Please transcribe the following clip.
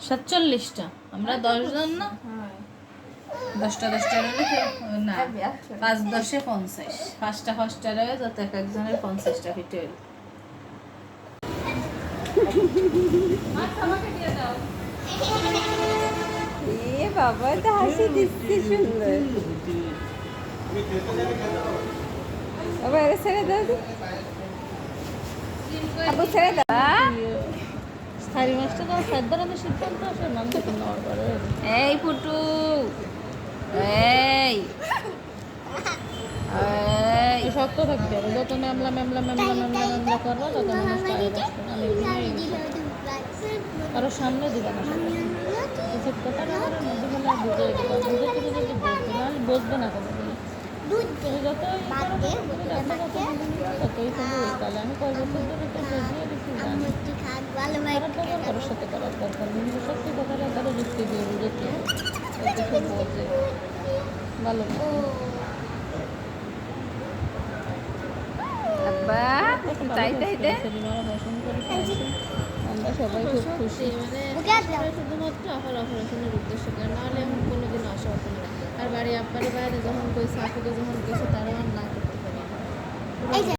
সাতচল্লিশটা। আমরা দশজন না? দশটা দশটা রইলে কেউ- না পাঁচ দশে পঞ্চাশ। পাঁচটা পাঁচটা রয়ে যত এক একজনের পঞ্চাশটা ফিটে হইল। এ বাবা তো হাসি দিচ্ছে সুন্দর। বাবা ছেড়ে দাও। আবু ছেড়ে দাও। আহ, সাড়ে মাসটা তো সাধারণত সিদ্ধান্ত আসে নাম নেওয়ার পরে এই ফুটু এই। শক্ত থাকতে হবে যত মেমলা মেমলা মেমলা মেমলা মেমলা করব তত। আরও সামনে দিবে না আমার মধ্যে বুঝে বুঝে বসবে না কোনো। দিন তুমি যতই করো, তুমি দেখো কত দিন ততই তবু ওই কালে আমি কয় বছর ধরে তো বুঝিয়ে দিচ্ছি জানি খারাপ ব্যবহার কারোর সাথে করার দরকার নেই। সত্যি কথাটা তারা যুক্তি দিয়ে বুঝেছে ভালো না। আব্বা এখন তাই ভালো তাই হয়েছে, দে। সেলিমারা পছন্দ করে খাইছে। আমরা সবাই খুব খুশি। মানে শুধুমাত্র অপারেশনের উদ্দেশ্য করে। নাহলে এখন কোনোদিন আসা হতো না। আর বাড়ি আব্বারে বাইরে যখন কইছে আপুকে যখন কইছে তারা আর না করতে পারি